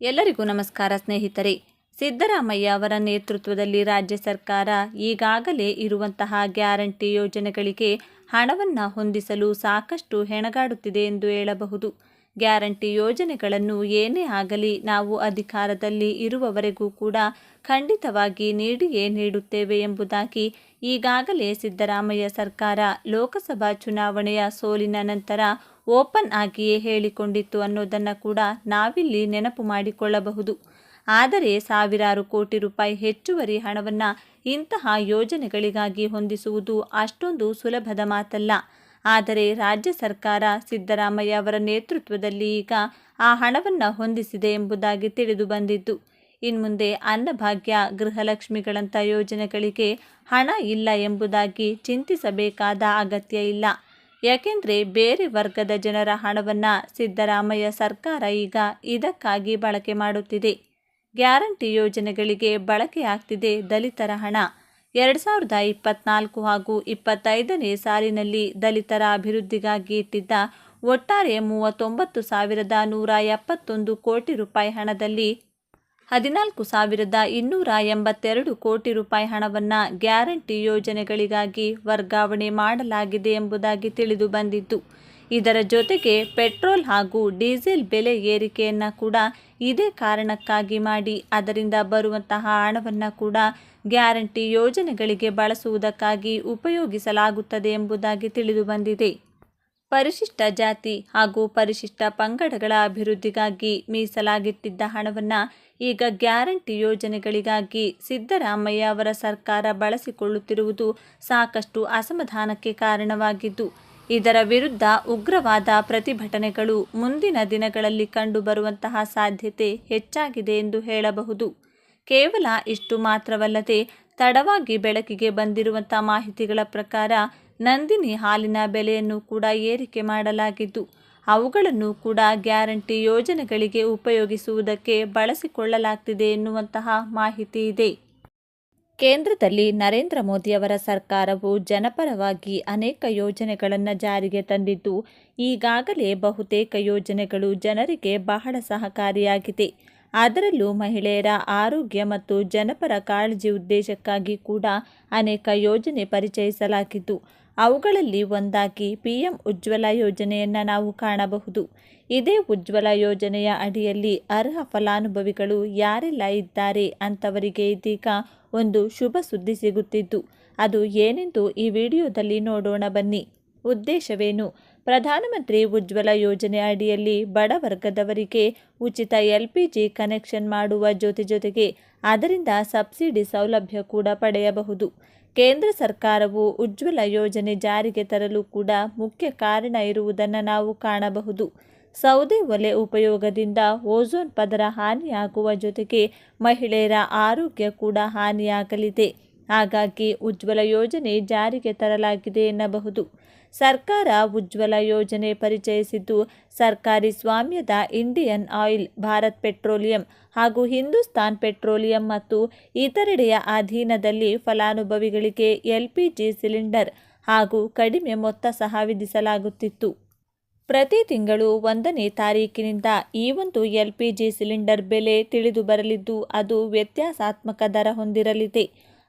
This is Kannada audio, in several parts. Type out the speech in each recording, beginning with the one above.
ಎಲ್ಲರಿಗೂ ನಮಸ್ಕಾರ ಸ್ನೇಹಿತರೆ. ಸಿದ್ದರಾಮಯ್ಯ ಅವರ ನೇತೃತ್ವದಲ್ಲಿ ರಾಜ್ಯ ಸರ್ಕಾರ ಈಗಾಗಲೇ ಇರುವಂತಹ ಗ್ಯಾರಂಟಿ ಯೋಜನೆಗಳಿಗೆ ಹಣವನ್ನು ಹೊಂದಿಸಲು ಸಾಕಷ್ಟು ಹೆಣಗಾಡುತ್ತಿದೆ ಎಂದು ಹೇಳಬಹುದು. ಗ್ಯಾರಂಟಿ ಯೋಜನೆಗಳನ್ನು ಏನೇ ಆಗಲಿ ನಾವು ಅಧಿಕಾರದಲ್ಲಿ ಇರುವವರೆಗೂ ಕೂಡ ಖಂಡಿತವಾಗಿ ನೀಡಿಯೇ ನೀಡುತ್ತೇವೆ ಎಂಬುದಾಗಿ ಈಗಾಗಲೇ ಸಿದ್ದರಾಮಯ್ಯ ಸರ್ಕಾರ ಲೋಕಸಭಾ ಚುನಾವಣೆಯ ಸೋಲಿನ ನಂತರ ಓಪನ್ ಆಗಿಯೇ ಹೇಳಿಕೊಂಡಿತ್ತು ಅನ್ನೋದನ್ನು ಕೂಡ ನಾವಿಲ್ಲಿ ನೆನಪು ಮಾಡಿಕೊಳ್ಳಬಹುದು. ಆದರೆ ಸಾವಿರಾರು ಕೋಟಿ ರೂಪಾಯಿ ಹೆಚ್ಚುವರಿ ಹಣವನ್ನು ಇಂತಹ ಯೋಜನೆಗಳಿಗಾಗಿ ಹೊಂದಿಸುವುದು ಅಷ್ಟೊಂದು ಸುಲಭದ ಮಾತಲ್ಲ. ಆದರೆ ರಾಜ್ಯ ಸರ್ಕಾರ ಸಿದ್ದರಾಮಯ್ಯ ಅವರ ನೇತೃತ್ವದಲ್ಲಿ ಈಗ ಆ ಹಣವನ್ನು ಹೊಂದಿಸಿದೆ ಎಂಬುದಾಗಿ ತಿಳಿದು ಬಂದಿದ್ದು. ಇನ್ಮುಂದೆ ಅನ್ನಭಾಗ್ಯ ಗೃಹಲಕ್ಷ್ಮಿಗಳಂಥ ಯೋಜನೆಗಳಿಗೆ ಹಣ ಇಲ್ಲ ಎಂಬುದಾಗಿ ಚಿಂತಿಸಬೇಕಾದ ಅಗತ್ಯ ಇಲ್ಲ. ಯಾಕೆಂದರೆ ಬೇರೆ ವರ್ಗದ ಜನರ ಹಣವನ್ನು ಸಿದ್ದರಾಮಯ್ಯ ಸರ್ಕಾರ ಈಗ ಇದಕ್ಕಾಗಿ ಬಳಕೆ ಮಾಡುತ್ತಿದೆ. ಗ್ಯಾರಂಟಿ ಯೋಜನೆಗಳಿಗೆ ಬಳಕೆಯಾಗ್ತಿದೆ ದಲಿತರ ಹಣ. ಎರಡು ಸಾವಿರದ ಇಪ್ಪತ್ನಾಲ್ಕು ಹಾಗೂ ಇಪ್ಪತ್ತೈದನೇ ಸಾಲಿನಲ್ಲಿ ದಲಿತರ ಅಭಿವೃದ್ಧಿಗಾಗಿ ಇಟ್ಟಿದ್ದ ಒಟ್ಟಾರೆ ಮೂವತ್ತೊಂಬತ್ತು ಸಾವಿರದ ನೂರ ಎಪ್ಪತ್ತೊಂದು ಕೋಟಿ ರೂಪಾಯಿ ಹಣದಲ್ಲಿ ಹದಿನಾಲ್ಕು ಸಾವಿರದ ಇನ್ನೂರ ಎಂಬತ್ತೆರಡು ಕೋಟಿ ರೂಪಾಯಿ ಹಣವನ್ನು ಗ್ಯಾರಂಟಿ ಯೋಜನೆಗಳಿಗಾಗಿ ವರ್ಗಾವಣೆ ಮಾಡಲಾಗಿದೆ ಎಂಬುದಾಗಿ ತಿಳಿದು ಬಂದಿದ್ದು ಇದರ ಜೊತೆಗೆ ಪೆಟ್ರೋಲ್ ಹಾಗೂ ಡೀಸೆಲ್ ಬೆಲೆ ಏರಿಕೆಯನ್ನು ಕೂಡ ಇದೇ ಕಾರಣಕ್ಕಾಗಿ ಮಾಡಿ, ಅದರಿಂದ ಬರುವಂತಹ ಹಣವನ್ನು ಕೂಡ ಗ್ಯಾರಂಟಿ ಯೋಜನೆಗಳಿಗೆ ಬಳಸುವುದಕ್ಕಾಗಿ ಉಪಯೋಗಿಸಲಾಗುತ್ತದೆ ಎಂಬುದಾಗಿ ತಿಳಿದು ಬಂದಿದೆ. ಪರಿಶಿಷ್ಟ ಜಾತಿ ಹಾಗೂ ಪರಿಶಿಷ್ಟ ಪಂಗಡಗಳ ಅಭಿವೃದ್ಧಿಗಾಗಿ ಮೀಸಲಾಗಿಟ್ಟಿದ್ದ ಹಣವನ್ನು ಈಗ ಗ್ಯಾರಂಟಿ ಯೋಜನೆಗಳಿಗಾಗಿ ಸಿದ್ದರಾಮಯ್ಯ ಅವರ ಸರ್ಕಾರ ಬಳಸಿಕೊಳ್ಳುತ್ತಿರುವುದು ಸಾಕಷ್ಟು ಅಸಮಾಧಾನಕ್ಕೆ ಕಾರಣವಾಗಿದ್ದು, ಇದರ ವಿರುದ್ಧ ಉಗ್ರವಾದ ಪ್ರತಿಭಟನೆಗಳು ಮುಂದಿನ ದಿನಗಳಲ್ಲಿ ಕಂಡುಬರುವಂತಹ ಸಾಧ್ಯತೆ ಹೆಚ್ಚಾಗಿದೆ ಎಂದು ಹೇಳಬಹುದು. ಕೇವಲ ಇಷ್ಟು ಮಾತ್ರವಲ್ಲದೆ, ತಡವಾಗಿ ಬೆಳಕಿಗೆ ಬಂದಿರುವಂಥ ಮಾಹಿತಿಗಳ ಪ್ರಕಾರ ನಂದಿನಿ ಹಾಲಿನ ಬೆಲೆಯನ್ನು ಕೂಡ ಏರಿಕೆ ಮಾಡಲಾಗಿದ್ದು, ಅವುಗಳನ್ನು ಕೂಡ ಗ್ಯಾರಂಟಿ ಯೋಜನೆಗಳಿಗೆ ಉಪಯೋಗಿಸುವುದಕ್ಕೆ ಬಳಸಿಕೊಳ್ಳಲಾಗ್ತಿದೆ ಎನ್ನುವಂತಹ ಮಾಹಿತಿ ಇದೆ. ಕೇಂದ್ರದಲ್ಲಿ ನರೇಂದ್ರ ಮೋದಿಯವರ ಸರ್ಕಾರವು ಜನಪರವಾಗಿ ಅನೇಕ ಯೋಜನೆಗಳನ್ನು ಜಾರಿಗೆ ತಂದಿದ್ದು, ಈಗಾಗಲೇ ಬಹುತೇಕ ಯೋಜನೆಗಳು ಜನರಿಗೆ ಬಹಳ ಸಹಕಾರಿಯಾಗಿದೆ. ಅದರಲ್ಲೂ ಮಹಿಳೆಯರ ಆರೋಗ್ಯ ಮತ್ತು ಜನಪರ ಕಾಳಜಿ ಉದ್ದೇಶಕ್ಕಾಗಿ ಕೂಡ ಅನೇಕ ಯೋಜನೆ ಪರಿಚಯಿಸಲಾಗಿದ್ದು ಅವುಗಳಲ್ಲಿ ಒಂದಾಗಿ ಪಿ ಎಂ ಉಜ್ವಲ ಯೋಜನೆಯನ್ನು ನಾವು ಕಾಣಬಹುದು. ಇದೇ ಉಜ್ವಲ ಯೋಜನೆಯ ಅಡಿಯಲ್ಲಿ ಅರ್ಹ ಫಲಾನುಭವಿಗಳು ಯಾರೆಲ್ಲ ಇದ್ದಾರೆ ಅಂಥವರಿಗೆ ಇದೀಗ ಒಂದು ಶುಭ ಸುದ್ದಿ ಸಿಗುತ್ತಿದ್ದು, ಅದು ಏನೆಂದು ಈ ವಿಡಿಯೋದಲ್ಲಿ ನೋಡೋಣ ಬನ್ನಿ. ಉದ್ದೇಶವೇನು? ಪ್ರಧಾನಮಂತ್ರಿ ಉಜ್ವಲ ಯೋಜನೆ ಅಡಿಯಲ್ಲಿ ಬಡ ವರ್ಗದವರಿಗೆ ಉಚಿತ ಎಲ್ ಪಿ ಜಿ ಕನೆಕ್ಷನ್ ಮಾಡುವ ಜೊತೆ ಜೊತೆಗೆ ಅದರಿಂದ ಸಬ್ಸಿಡಿ ಸೌಲಭ್ಯ ಕೂಡ ಪಡೆಯಬಹುದು. ಕೇಂದ್ರ ಸರ್ಕಾರವು ಉಜ್ವಲ ಯೋಜನೆ ಜಾರಿಗೆ ತರಲು ಕೂಡ ಮುಖ್ಯ ಕಾರಣ ಇರುವುದನ್ನು ನಾವು ಕಾಣಬಹುದು. ಸೌದೆ ಒಲೆ ಉಪಯೋಗದಿಂದ ಓಝೋನ್ ಪದರ ಹಾನಿಯಾಗುವ ಜೊತೆಗೆ ಮಹಿಳೆಯರ ಆರೋಗ್ಯ ಕೂಡ ಹಾನಿಯಾಗಲಿದೆ. ಹಾಗಾಗಿ ಉಜ್ವಲ ಯೋಜನೆ ಜಾರಿಗೆ ತರಲಾಗಿದೆ ಎನ್ನಬಹುದು. ಸರ್ಕಾರ ಉಜ್ವಲ ಯೋಜನೆ ಪರಿಚಯಿಸಿದ್ದು ಸರ್ಕಾರಿ ಸ್ವಾಮ್ಯದ ಇಂಡಿಯನ್ ಆಯಿಲ್, ಭಾರತ್ ಪೆಟ್ರೋಲಿಯಂ ಹಾಗೂ ಹಿಂದೂಸ್ತಾನ್ ಪೆಟ್ರೋಲಿಯಂ ಮತ್ತು ಇತರೆಡೆಯ ಅಧೀನದಲ್ಲಿ ಫಲಾನುಭವಿಗಳಿಗೆ ಎಲ್ಪಿಜಿ ಸಿಲಿಂಡರ್ ಹಾಗೂ ಕಡಿಮೆ ಮೊತ್ತ ಸಹ ವಿಧಿಸಲಾಗುತ್ತಿತ್ತು. ಪ್ರತಿ ತಿಂಗಳು ಒಂದನೇ ತಾರೀಕಿನಿಂದ ಈ ಒಂದು ಎಲ್ ಸಿಲಿಂಡರ್ ಬೆಲೆ ತಿಳಿದು ಬರಲಿದ್ದು ಅದು ವ್ಯತ್ಯಾಸಾತ್ಮಕ ದರ ಹೊಂದಿರಲಿದೆ.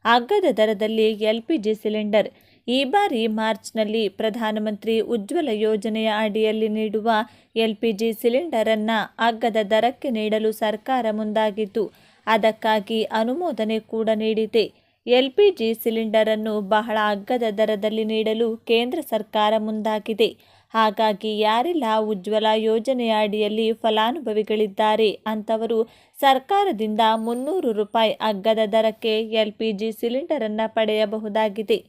ಅಗ್ಗದ ದರದಲ್ಲಿ ಎಲ್ ಸಿಲಿಂಡರ್ ಈ ಬಾರಿ ಮಾರ್ಚ್ನಲ್ಲಿ ಪ್ರಧಾನಮಂತ್ರಿ ಉಜ್ವಲ ಯೋಜನೆಯ ಅಡಿಯಲ್ಲಿ ನೀಡುವ ಎಲ್ಪಿಜಿ ಸಿಲಿಂಡರನ್ನು ಅಗ್ಗದ ದರಕ್ಕೆ ನೀಡಲು ಸರ್ಕಾರ ಮುಂದಾಗಿದ್ದು, ಅದಕ್ಕಾಗಿ ಅನುಮೋದನೆ ಕೂಡ ನೀಡಿದೆ. ಎಲ್ಪಿಜಿ ಸಿಲಿಂಡರನ್ನು ಬಹಳ ಅಗ್ಗದ ದರದಲ್ಲಿ ನೀಡಲು ಕೇಂದ್ರ ಸರ್ಕಾರ ಮುಂದಾಗಿದೆ. ಹಾಗಾಗಿ ಯಾರೆಲ್ಲ ಉಜ್ವಲ ಯೋಜನೆಯ ಅಡಿಯಲ್ಲಿ ಫಲಾನುಭವಿಗಳಿದ್ದಾರೆ ಅಂಥವರು ಸರ್ಕಾರದಿಂದ ಮುನ್ನೂರು ರೂಪಾಯಿ ಅಗ್ಗದ ದರಕ್ಕೆ ಎಲ್ಪಿಜಿ ಸಿಲಿಂಡರನ್ನು ಪಡೆಯಬಹುದಾಗಿದೆ.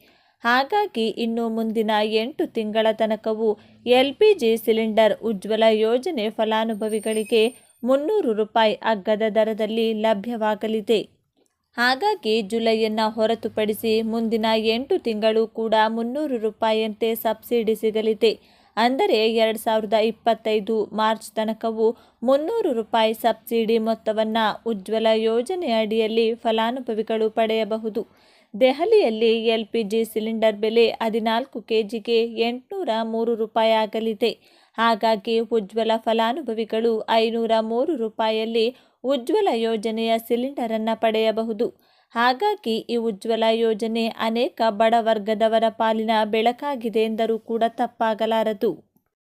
ಹಾಗಾಗಿ ಇನ್ನು ಮುಂದಿನ ಎಂಟು ತಿಂಗಳ ತನಕವೂ L P G cylinder Ujjwala ಯೋಜನೆ ಫಲಾನುಭವಿಗಳಿಗೆ ಮುನ್ನೂರು ರೂಪಾಯಿ ಅಗ್ಗದ ದರದಲ್ಲಿ ಲಭ್ಯವಾಗಲಿದೆ. ಹಾಗಾಗಿ ಜುಲೈಯನ್ನು ಹೊರತುಪಡಿಸಿ ಮುಂದಿನ ಎಂಟು ತಿಂಗಳು ಕೂಡ ಮುನ್ನೂರು ರೂಪಾಯಿಯಂತೆ ಸಬ್ಸಿಡಿ ಸಿಗಲಿದೆ. ಅಂದರೆ ಎರಡು ಸಾವಿರದ ಇಪ್ಪತ್ತೈದು ಮಾರ್ಚ್ ತನಕವೂ ಮುನ್ನೂರು ರೂಪಾಯಿ ಸಬ್ಸಿಡಿ ಮೊತ್ತವನ್ನು ಉಜ್ವಲ ಯೋಜನೆ ಅಡಿಯಲ್ಲಿ ಫಲಾನುಭವಿಗಳು ಪಡೆಯಬಹುದು. ದೆಹಲಿಯಲ್ಲಿ ಎಲ್ ಪಿ ಜಿ ಸಿಲಿಂಡರ್ ಬೆಲೆ ಹದಿನಾಲ್ಕು ಕೆ ಜಿಗೆ ಎಂಟುನೂರ ಮೂರು ರೂಪಾಯಿ ಆಗಲಿದೆ. ಹಾಗಾಗಿ ಉಜ್ವಲ ಫಲಾನುಭವಿಗಳು ಐನೂರ ಮೂರು ರೂಪಾಯಿಯಲ್ಲಿ ಉಜ್ವಲ ಯೋಜನೆಯ ಸಿಲಿಂಡರನ್ನು ಪಡೆಯಬಹುದು. ಹಾಗಾಗಿ ಈ ಉಜ್ವಲ ಯೋಜನೆ ಅನೇಕ ಬಡ ವರ್ಗದವರ ಪಾಲಿನ ಬೆಳಕಾಗಿದೆ ಎಂದರೂ ಕೂಡ ತಪ್ಪಾಗಲಾರದು.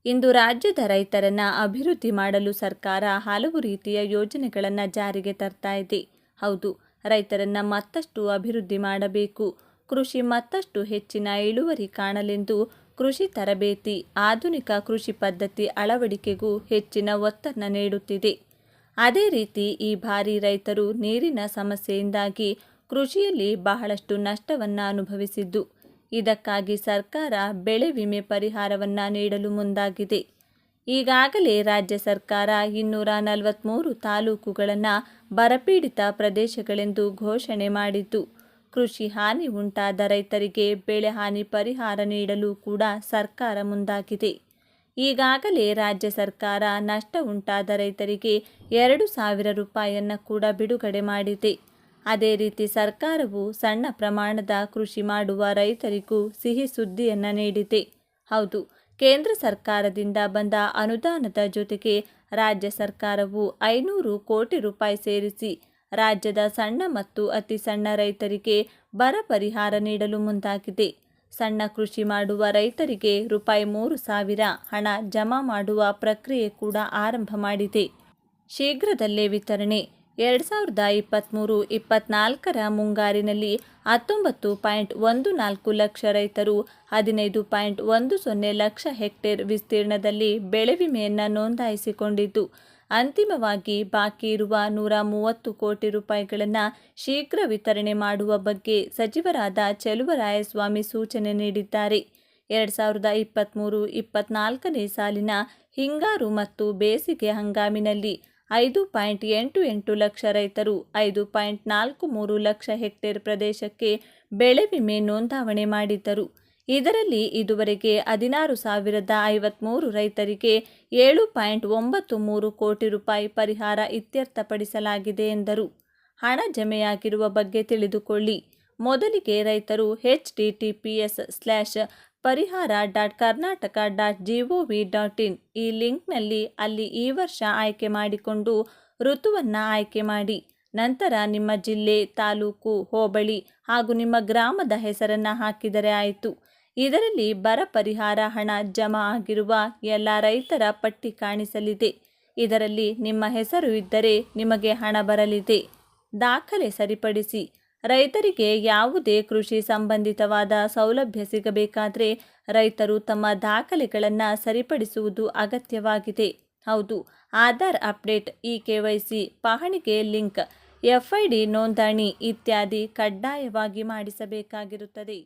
ಇಂದು ರಾಜ್ಯದ ರೈತರನ್ನ ಅಭಿವೃದ್ಧಿ ಮಾಡಲು ಸರ್ಕಾರ ಹಲವು ರೀತಿಯ ಯೋಜನೆಗಳನ್ನು ಜಾರಿಗೆ ತರ್ತಾ ಇದೆ. ಹೌದು ರೈತರನ್ನ ಮತ್ತಷ್ಟು ಅಭಿವೃದ್ಧಿ ಮಾಡಬೇಕು. ಕೃಷಿ ಮತ್ತಷ್ಟು ಹೆಚ್ಚಿನ ಇಳುವರಿ ಕಾಣಲೆಂದು ಕೃಷಿ ತರಬೇತಿ, ಆಧುನಿಕ ಕೃಷಿ ಪದ್ಧತಿ ಅಳವಡಿಕೆಗೂ ಹೆಚ್ಚಿನ ಒತ್ತನ್ನ ನೀಡುತ್ತಿದೆ. ಅದೇ ರೀತಿ ಈ ಬಾರಿ ರೈತರು ನೀರಿನ ಸಮಸ್ಯೆಯಿಂದಾಗಿ ಕೃಷಿಯಲ್ಲಿ ಬಹಳಷ್ಟು ನಷ್ಟವನ್ನು ಅನುಭವಿಸಿದ್ದು. ಇದಕ್ಕಾಗಿ ಸರ್ಕಾರ ಬೆಳೆ ವಿಮೆ ಪರಿಹಾರವನ್ನು ನೀಡಲು ಮುಂದಾಗಿದೆ. ಈಗಾಗಲೇ ರಾಜ್ಯ ಸರ್ಕಾರ ಇನ್ನೂರ ನಲವತ್ತ್ಮೂರು ತಾಲೂಕುಗಳನ್ನು ಬರಪೀಡಿತ ಪ್ರದೇಶಗಳೆಂದು ಘೋಷಣೆ ಮಾಡಿತು ಕೃಷಿ ಹಾನಿ ಉಂಟಾದ ರೈತರಿಗೆ ಬೆಳೆ ಹಾನಿ ಪರಿಹಾರ ನೀಡಲು ಕೂಡ ಸರ್ಕಾರ ಮುಂದಾಗಿದೆ. ಈಗಾಗಲೇ ರಾಜ್ಯ ಸರ್ಕಾರ ನಷ್ಟ ಉಂಟಾದ ರೈತರಿಗೆ ಎರಡು ಸಾವಿರ ರೂಪಾಯಿಯನ್ನು ಕೂಡ ಬಿಡುಗಡೆ ಮಾಡಿದೆ. ಅದೇ ರೀತಿ ಸರ್ಕಾರವು ಸಣ್ಣ ಪ್ರಮಾಣದ ಕೃಷಿ ಮಾಡುವ ರೈತರಿಗೂ ಸಿಹಿ ಸುದ್ದಿಯನ್ನು ನೀಡಿದೆ. ಹೌದು ಕೇಂದ್ರ ಸರ್ಕಾರದಿಂದ ಬಂದ ಅನುದಾನದ ಜೊತೆಗೆ ರಾಜ್ಯ ಸರ್ಕಾರವು ಐನೂರು ಕೋಟಿ ರೂಪಾಯಿ ಸೇರಿಸಿ ರಾಜ್ಯದ ಸಣ್ಣ ಮತ್ತು ಅತಿ ಸಣ್ಣ ರೈತರಿಗೆ ಬರ ಪರಿಹಾರ ನೀಡಲು ಮುಂದಾಗಿದೆ. ಸಣ್ಣ ಕೃಷಿ ಮಾಡುವ ರೈತರಿಗೆ ರೂಪಾಯಿ ಮೂರು ಸಾವಿರ ಹಣ ಜಮಾ ಮಾಡುವ ಪ್ರಕ್ರಿಯೆ ಕೂಡ ಆರಂಭ ಮಾಡಿದೆ. ಶೀಘ್ರದಲ್ಲೇ ವಿತರಣೆ. ಎರಡು ಸಾವಿರದ ಇಪ್ಪತ್ತ್ಮೂರು ಇಪ್ಪತ್ನಾಲ್ಕರ ಮುಂಗಾರಿನಲ್ಲಿ ಹತ್ತೊಂಬತ್ತು ಪಾಯಿಂಟ್ ಒಂದು ನಾಲ್ಕು ಲಕ್ಷ ರೈತರು, ಹದಿನೈದು ಪಾಯಿಂಟ್ ಒಂದು ಸೊನ್ನೆ ಲಕ್ಷ ಹೆಕ್ಟೇರ್ ವಿಸ್ತೀರ್ಣದಲ್ಲಿ ಬೆಳೆ ವಿಮೆಯನ್ನು ನೋಂದಾಯಿಸಿಕೊಂಡಿದ್ದು. ಅಂತಿಮವಾಗಿ ಬಾಕಿ ಇರುವ ನೂರ ಮೂವತ್ತು ಕೋಟಿ ರೂಪಾಯಿಗಳನ್ನು ಶೀಘ್ರ ವಿತರಣೆ ಮಾಡುವ ಬಗ್ಗೆ ಸಚಿವರಾದ ಚೆಲುವರಾಯಸ್ವಾಮಿ ಸೂಚನೆ ನೀಡಿದ್ದಾರೆ. ಎರಡು ಸಾವಿರದ ಇಪ್ಪತ್ತ್ಮೂರು ಇಪ್ಪತ್ನಾಲ್ಕನೇ ಸಾಲಿನ ಹಿಂಗಾರು ಮತ್ತು ಬೇಸಿಗೆ ಹಂಗಾಮಿನಲ್ಲಿ ಐದು ಪಾಯಿಂಟ್ ಎಂಟು ಎಂಟು ಲಕ್ಷ ರೈತರು, ಐದು ಪಾಯಿಂಟ್ ನಾಲ್ಕು ಮೂರು ಲಕ್ಷ ಹೆಕ್ಟೇರ್ ಪ್ರದೇಶಕ್ಕೆ ಬೆಳೆ ವಿಮೆ ನೋಂದಾವಣೆ ಮಾಡಿದ್ದರು. ಇದರಲ್ಲಿ ಇದುವರೆಗೆ ಹದಿನಾರು ಸಾವಿರದ ಐವತ್ತ್ಮೂರು ರೈತರಿಗೆ ಏಳು ಪಾಯಿಂಟ್ ಒಂಬತ್ತು ಮೂರು ಕೋಟಿ ರೂಪಾಯಿ ಪರಿಹಾರ ಇತ್ಯರ್ಥಪಡಿಸಲಾಗಿದೆ ಎಂದರು. ಹಣ ಜಮೆಯಾಗಿರುವ ಬಗ್ಗೆ ತಿಳಿದುಕೊಳ್ಳಿ. ಮೊದಲಿಗೆ ರೈತರು H D T P S slash Parihara dot Karnataka dot G O V dot in. ಈ ಲಿಂಕ್ನಲ್ಲಿ ಅಲ್ಲಿ ಈ ವರ್ಷ ಆಯ್ಕೆ ಮಾಡಿಕೊಂಡು ಋತುವನ್ನು ಆಯ್ಕೆ ಮಾಡಿ. ನಂತರ ನಿಮ್ಮ ಜಿಲ್ಲೆ, ತಾಲೂಕು, ಹೋಬಳಿ ಹಾಗೂ ನಿಮ್ಮ ಗ್ರಾಮದ ಹೆಸರನ್ನು ಹಾಕಿದರೆ ಆಯಿತು. ಇದರಲ್ಲಿ ಬರ ಪರಿಹಾರ ಹಣ ಜಮಾ ಆಗಿರುವ ಎಲ್ಲ ರೈತರ ಪಟ್ಟಿ ಕಾಣಿಸಲಿದೆ. ಇದರಲ್ಲಿ ನಿಮ್ಮ ಹೆಸರು ಇದ್ದರೆ ನಿಮಗೆ ಹಣ ಬರಲಿದೆ. ದಾಖಲೆ ಸರಿಪಡಿಸಿ. ರೈತರಿಗೆ ಯಾವುದೇ ಕೃಷಿ ಸಂಬಂಧಿತವಾದ ಸೌಲಭ್ಯ ಸಿಗಬೇಕಾದರೆ ರೈತರು ತಮ್ಮ ದಾಖಲೆಗಳನ್ನು ಸರಿಪಡಿಸುವುದು ಅಗತ್ಯವಾಗಿದೆ. ಹೌದು, Aadhaar update E K Y C ಪಹಣಿಗೆ link, F I D ನೋಂದಣಿ ಇತ್ಯಾದಿ ಕಡ್ಡಾಯವಾಗಿ ಮಾಡಿಸಬೇಕಾಗಿರುತ್ತದೆ.